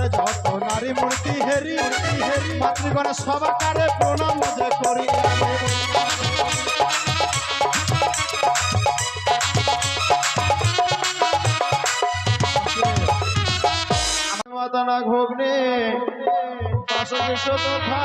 আরে যত নারী মূর্তি হেরি হেরি মাতৃগণে সবাকারে প্রণাম যে করি ঘুগনে পাশে বিশ্ব তথা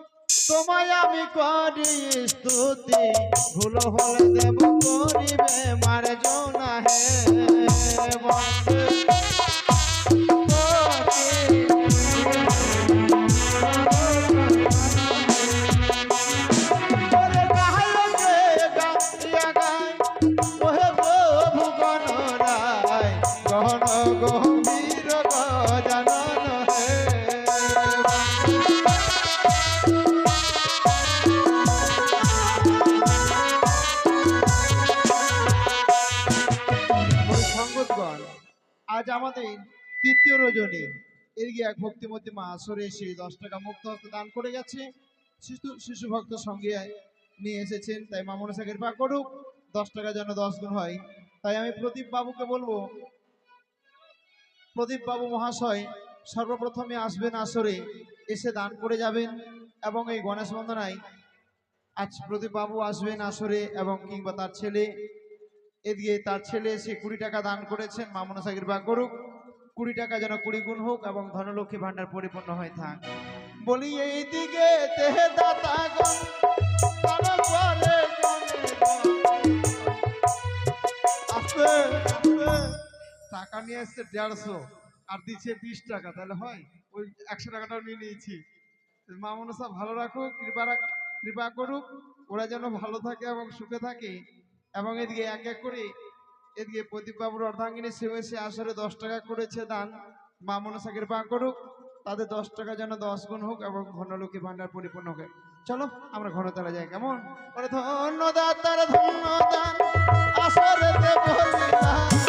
তোমায় আমি করি স্তুতি ভুল হলে দেব করিবে মারে জোনা হে বন্দে আজ আমাদের তৃতীয় রজনী। গিয়ে এক ভক্তিমতী মা আসরে এসে দশ টাকা মুক্ত হস্তে দান করে গেছে। শিশু শিশু ভক্ত সঙ্গে নিয়ে এসেছেন। তাই মা মনসা কৃপা করুক, দশ টাকা যেন দশ গুণ হয়। তাই আমি প্রদীপ বাবুকে বলব, প্রদীপ বাবু মহাশয়, সর্বপ্রথমে আসবেন আসরে, এসে দান করে যাবেন এবং এই গণেশ বন্দনায় আজ প্রদীপ বাবু আসবেন আসরে এবং কিংবা তার ছেলে এদিকে তার ছেলে এসে কুড়ি টাকা দান করেছেন মা মনসা কৃপা করুক। কুড়ি টাকা যেন কুড়ি গুণ হোক এবং ধনলক্ষ্মী ভান্ডার পরিপূর্ণ হয়ে থাক। বলি, এইদিকে আস্তে টাকা নিয়ে এসছে দেড়শো, আর দিচ্ছে বিশ টাকা, তাহলে হয়? ওই একশো টাকাটাও নিয়ে নিয়েছি। মা মনসা ভালো রাখুক, কৃপা কৃপা করুক, ওরা যেন ভালো থাকে এবং সুখে থাকে। এবং এদিকে এক এক করে এদিকে প্রদীপ বাবুর অর্ধাঙ্গিনী শ্রীমেশে আসরে দশ টাকা করেছে দান। মা মনসা কৃপা করুক, তাদের দশ টাকা যেন দশ গুণ হোক এবং ঘনলোকে ভান্ডার পরিপূর্ণ হোক। চলো, আমরা ঘনতলা যাই, কেমন? ধন্যদাতার ধন্যদান তার ধন্যদান আসরে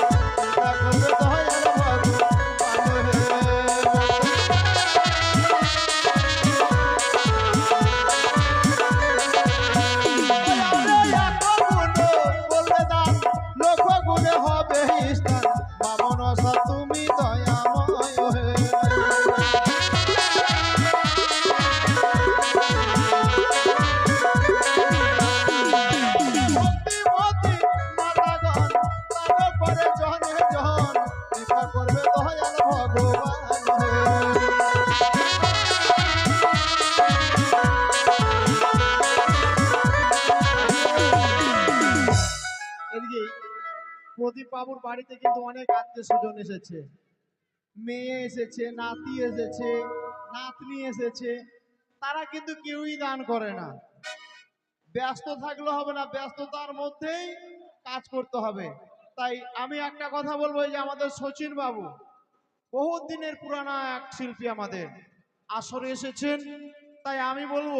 প্রদীপ বাবুর বাড়িতে কিন্তু অনেক আত্মীয় স্বজন এসেছে। মেয়ে এসেছে, নাতি এসেছে, নাতনি এসেছে, তারা কিন্তু কেউই দান করে না। ব্যস্ত থাকলে হবে না, ব্যস্ততার মধ্যেই কাজ করতে হবে। তাই আমি একটা কথা বলব যে আমাদের সচিন বাবু বহু দিনের পুরানা এক শিল্পী আমাদের। আসরে এসেছেন, তাই আমি বলব,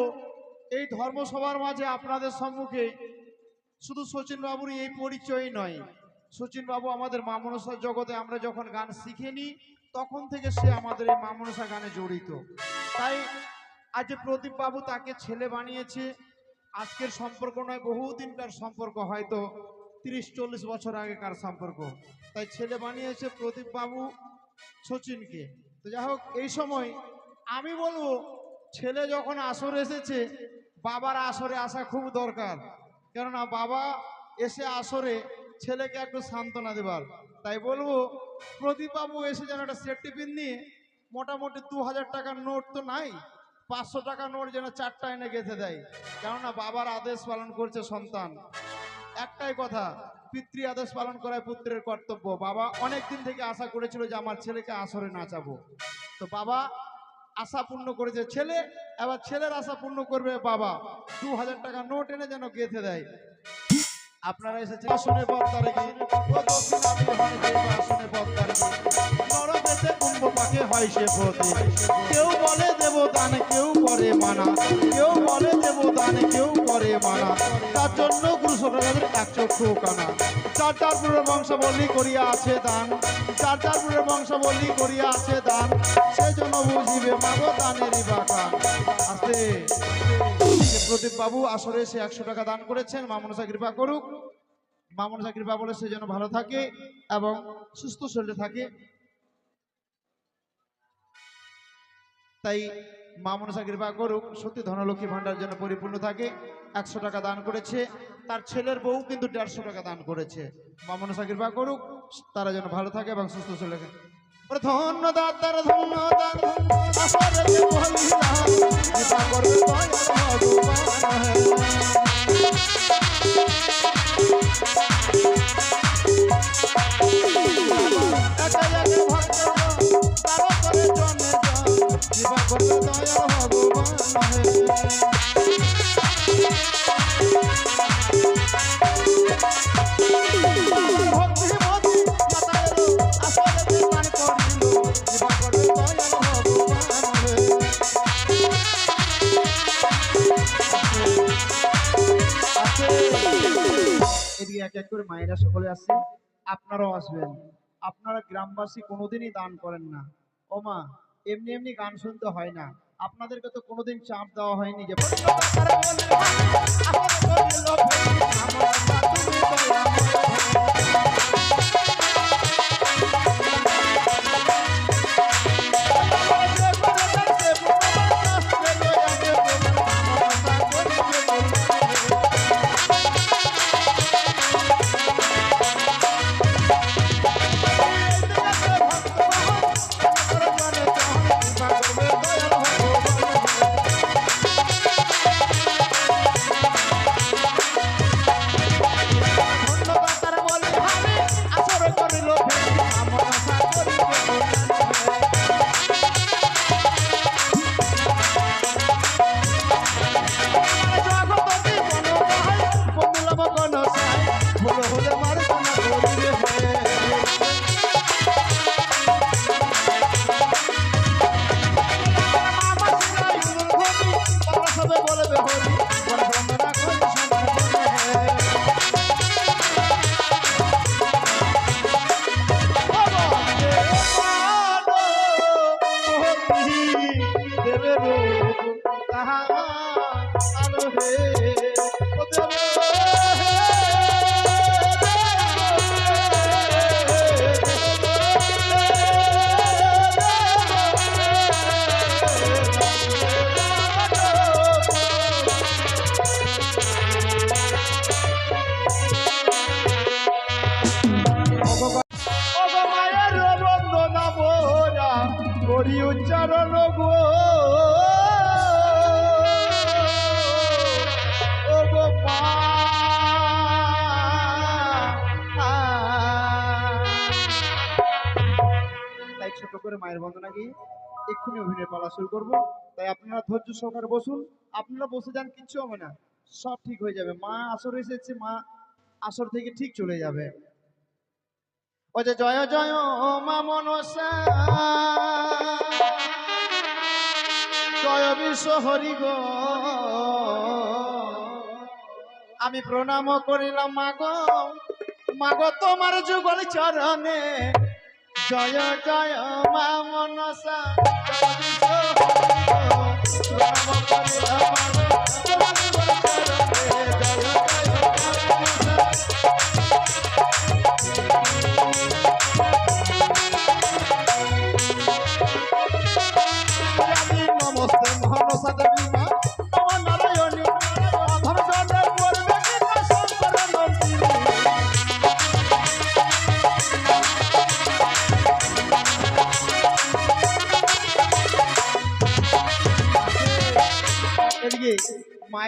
এই ধর্মসভার মাঝে আপনাদের সম্মুখে শুধু শচীন বাবুর এই পরিচয় নয় শচীন বাবু, আমাদের মামনসা জগতে আমরা যখন গান শিখে নিই তখন থেকে সে আমাদের এই মামনসা গানে জড়িত। তাই আজ প্রদীপ বাবু তাকে ছেলে বানিয়েছে, আজকের সম্পর্ক নয়, বহুদিনকার সম্পর্ক, হয়তো তিরিশ, চল্লিশ বছর আগেকার সম্পর্ক। তাই ছেলে বানিয়েছে প্রদীপ বাবু সচিনকে। তো যাই হোক, এই সময় আমি বলব, ছেলে যখন আসরে এসেছে, বাবার আসরে আসা খুব দরকার। কেননা বাবা এসে আসরে ছেলেকে একটু সান্ত্বনা দেবার তাই বলব প্রদীপ বাবু এসে যেন একটা সেট পিন নিয়ে মোটামুটি দু হাজার টাকার নোট তো নাই, পাঁচশো টাকা নোট যেন চারটা এনে গেঁথে দেয়। কেননা বাবার আদেশ পালন করছে সন্তান। একটাই কথা, পিতৃ আদেশ পালন করায় পুত্রের কর্তব্য। বাবা অনেক দিন থেকে আশা করেছিল যে আমার ছেলেকে আসরে নাচাবো। তো বাবা আশা পূর্ণ করেছে। ছেলে, এবার ছেলের আশা পূর্ণ করবে বাবা। দু হাজার টাকা নোট এনে যেন গেঁথে দেয়। আপনারা এসেছেন আসনে পথ হয় সে কেউ বলে কেউ করে মানা। কেউ বলে কেউ করে মানা। তার জন্য এক চক্ষু কানা। বংশাবলী করিয়া আছে দান। চার চার বংশাবলী করিয়া আছে দান। সেজন্য বুঝিবে মাগো দানেরই বাগান আছে প্রদীপ বাবু আসলে সে একশো টাকা দান করেছেন মামনসা কৃপা করুক। মামনসা কৃপা বলে সে যেন ভালো থাকে এবং সুস্থ শরীরে থাকে। তাই মা মনসা কৃপা করুক সত্যি ধনলক্ষ্মী ভান্ডার যেন পরিপূর্ণ থাকে। একশো টাকা দান করেছে। তার ছেলের বউ কিন্তু দেড়শো টাকা দান করেছে। মা মনসা কৃপা করুক, তারা যেন ভালো থাকে এবং সুস্থ শরীরে থাকে ওরে ধন্যবাদ তার ধন্যবাদ আসরে যে বলিলাম, কৃপা করবে দয়াল ভগবান। করে মায়েরা সকলে আসছে আপনারাও আসবেন। আপনারা গ্রামবাসী কোনোদিনই দান করেন না। ও মা, এমনি এমনি গান শুনতে হয় না। আপনাদেরকে তো কোনোদিন চাপ দেওয়া হয়নি যে হলে অভিনয় পালা শুরু করব। তাই আপনারা ধৈর্য সহকারে বসুন। আপনারা বসে যান, কিচ্ছু হবে না। সব ঠিক হয়ে যাবে। মা আসর এসেছে, মা আসর থেকে ঠিক চলে যাবে। ও যে জয় জয় মা মনসা। জয় বিশ্ব হরি গো। আমি প্রণাম করিলাম মাগো মাগো তোমার যুগল চরণে জয় জয় মা মনসা। জয়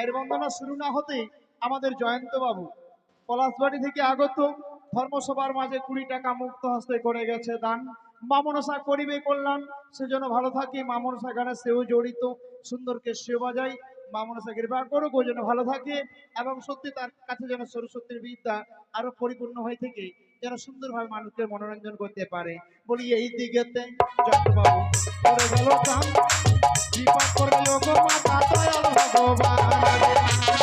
মায়ের বন্দনা শুরু না হতে আমাদের জয়ন্ত বাবু পলাশবাড়ি থেকে আগত ধর্মসভার মাঝে কুড়ি টাকা মুক্ত হস্তে করে গেছে দান। মামনসা করিবে কল্যাণ, সেজন্য ভালো থাকি। মামনসা গানে সেও জড়িত, সুন্দরকে সেও বাজাই। মামনসা কৃপা করুক, ও যেন ভালো থাকে। এবং সত্যি তার কাছে যেন সরস্বতীর বিদ্যা আরও পরিপূর্ণ হয়ে থেকে যেন সুন্দরভাবে মানুষকে মনোরঞ্জন করতে পারে। বলি এই দিকেতে চট্টবাবু করে বিপদ ভগবান।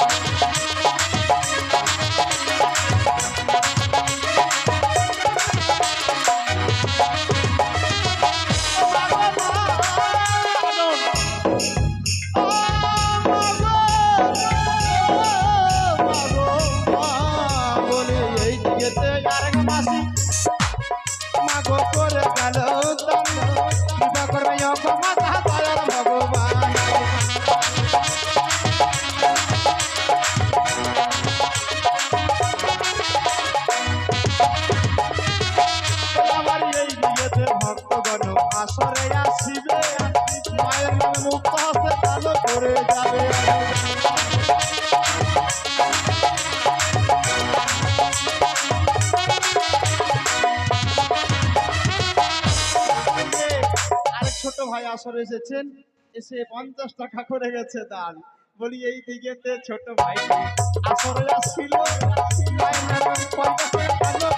আসরে এসেছেন, এসে পঞ্চাশ টাকা করে গেছে দান। বলি, এই দিকে ছোট ভাই। আসরে আসছিল পঞ্চাশ টাকা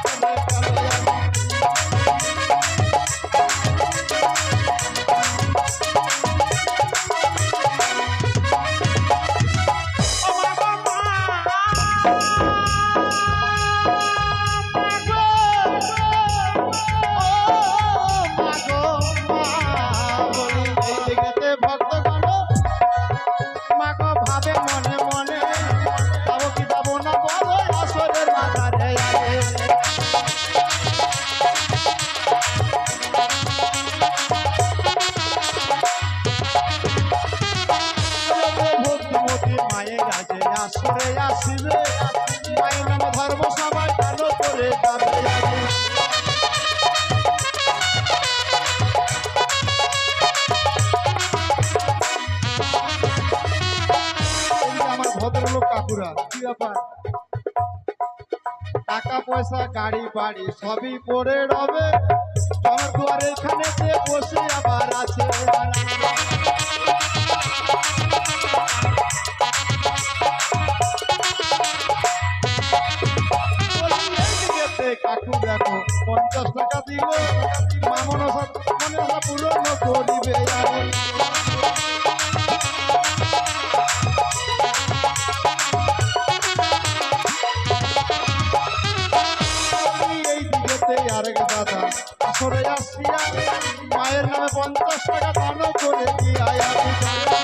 ব্যাপার। টাকা পয়সা গাড়ি বাড়ি সবই পড়ে রবে। আমার দুয়ার এখানে বসে আবার আছে কাকু দেখো, পঞ্চাশ টাকা দিল মামন মনে পূরণ করিবে দিয়া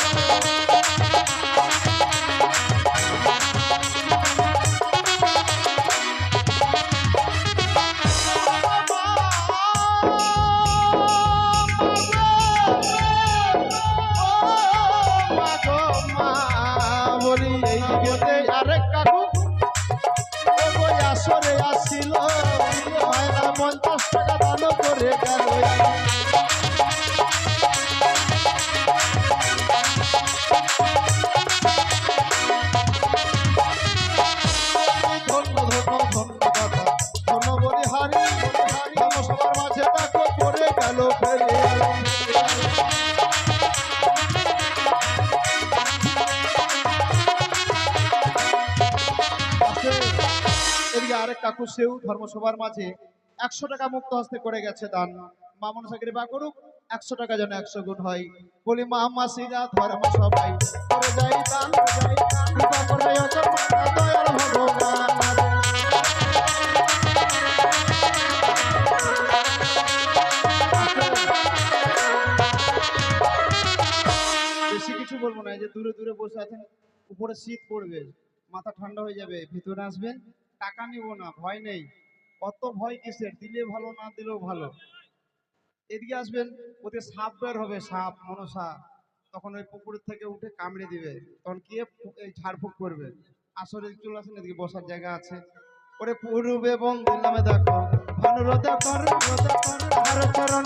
কাকু সেও ধর্মসভার মাঝে একশো টাকা মুক্ত হস্তে করে গেছে দান মামন সাকির বা করুক, একশো টাকা যেন একশো গুণ হয় বলি মা মাসিরা ধর্ম সবাই দান দান। বেশি কিছু বলব না যে দূরে দূরে বসে আছেন, উপরে শীত পড়বে, মাথা ঠান্ডা হয়ে যাবে, ভিতরে আসবেন টাকা নিব না, ভয় নেই। অত ভয় কিসের? দিলে ভালো, না দিলেও ভালো। এদিকে আসবেন ওতে সাপ বের হবে, সাপ, মনসা। তখন ওই পুকুরের থেকে উঠে কামড়ে দিবে। তখন কে এই ঝাড়ফুঁক করবে? আসলে চলে আসেন, এদিকে বসার জায়গা আছে। ওরে পূর্বে বন্ধু নামে দেখো। ভানুরত কর রত কর আর চরণ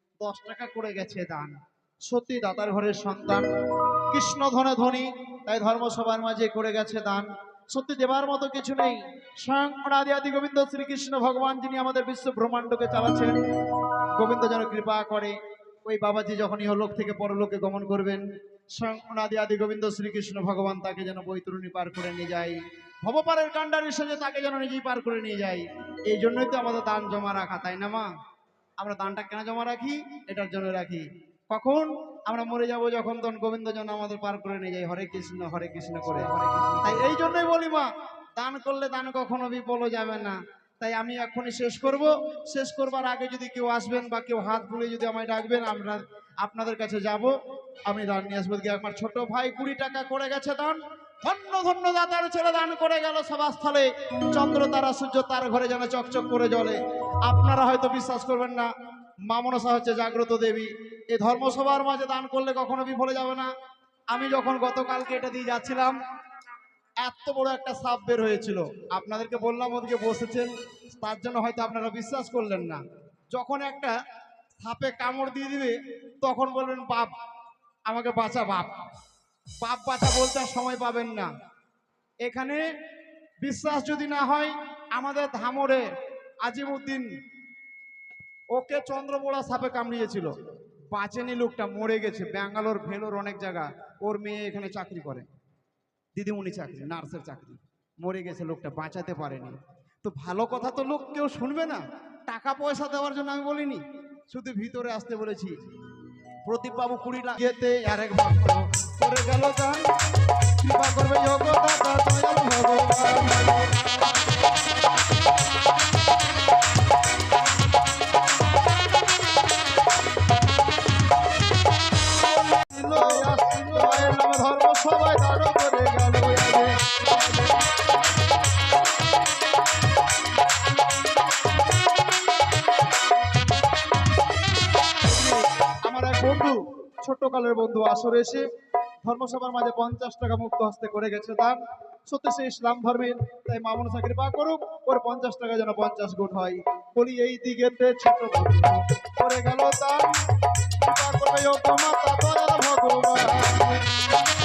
দশ টাকা করে গেছে দান। সত্যি দাতার ঘরের সন্তান। কৃষ্ণ ধনে ধনী, তাই ধর্মসভার মাঝে করে গেছে দান। সত্যি দেবার মতো কিছু নেই। স্বয়ং আদি গোবিন্দ শ্রীকৃষ্ণ ভগবান, যিনি আমাদের বিশ্ব ব্রহ্মাণ্ডকে চালাচ্ছেন, গোবিন্দ যেন কৃপা করে। ওই বাবাজি যখন ইহলোক থেকে পরলোকে গমন করবেন, স্বয়ং অনাদি আদি গোবিন্দ শ্রীকৃষ্ণ ভগবান তাকে যেন বৈতরণী পার করে নিয়ে যায়। ভবপারের কাণ্ডারি সেজে তাকে যেন নিজেই পার করে নিয়ে যায়। এই জন্যই তো আমাদের দান জমা রাখা, তাই না মা? আমরা দানটা কেন জমা রাখি? এটার জন্য রাখি। কখন? আমরা মরে যাব যখন তখন গোবিন্দ যেন আমাদের পার করে নিয়ে যাই হরে কৃষ্ণ হরে কৃষ্ণ করে। তাই এই জন্যই বলি মা, দান করলে দান কখনো বিফল যাবে না। তাই আমি এখনই শেষ করব। শেষ করবার আগে যদি কেউ আসবেন বা কেউ হাত তুলে যদি আমায় ডাকবেন, আমরা আপনাদের কাছে যাব। আমি দান নিয়ে আসব। আমার ছোট ভাই কুড়ি টাকা করে গেছে দান। ধন্য ধন্য দাতার ছেলে দান করে গেল সভাস্থলে। চন্দ্র, তারা, সূর্য, তার ঘরে যেন চকচক করে জ্বলে। আপনারা হয়তো বিশ্বাস করবেন না মামনসা হচ্ছে জাগ্রত দেবী। এই ধর্মসভার মাঝে দান করলে কখনো বিফলে যাবে না। আমি যখন গতকালকে এটা দিয়ে যাচ্ছিলাম, এত বড় একটা সাপ বের হয়েছিল। আপনাদেরকে বললাম, ওদিকে বসেছেন, তার জন্য হয়তো আপনারা বিশ্বাস করলেন না। যখন একটা সাপে কামড় দিয়ে দিবে, তখন বলবেন, বাপ, আমাকে বাঁচা বাপ। বাপ বাঁচা বলতে সময় পাবেন না। এখানে বিশ্বাস যদি না হয়, আমাদের ধামরে আজিমুদ্দিন, ওকে চন্দ্রবোড়া সাপে কামড়িয়েছিল। বাঁচেনি লোকটা, মরে গেছে। ব্যাঙ্গালোর, ভেলোর অনেক জায়গা। ওর মেয়ে এখানে চাকরি করে। দিদিমণি চাকরি, নার্সের চাকরি। মরে গেছে লোকটা, বাঁচাতে পারেনি। তো ভালো কথা তো লোক কেউ শুনবে না। টাকা পয়সা দেওয়ার জন্য আমি বলিনি। শুধু ভিতরে আসতে বলেছি। প্রদীপবাবু কুড়ি লাখ ইয়েতে আরেক করে গেল গান। কৃপা করবে যোগ বন্ধু আসরে এসে ধর্মসভার মাঝে পঞ্চাশ টাকা মুক্ত হস্তে করে গেছে দান। সত্যি সে ইসলাম ধর্মের, তাই মামুন চাকরি পা করুক, ওর পঞ্চাশ টাকা যেন পঞ্চাশ গুণ হয়। বলি, এই দিকে ছোট করে গেল তার ভগবান।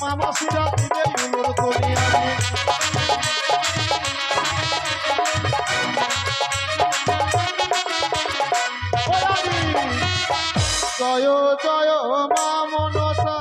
প্রেমানন্দে মামা শিরা দিবে উলুর দুনিয়ায়। জয় জয় মা মনসা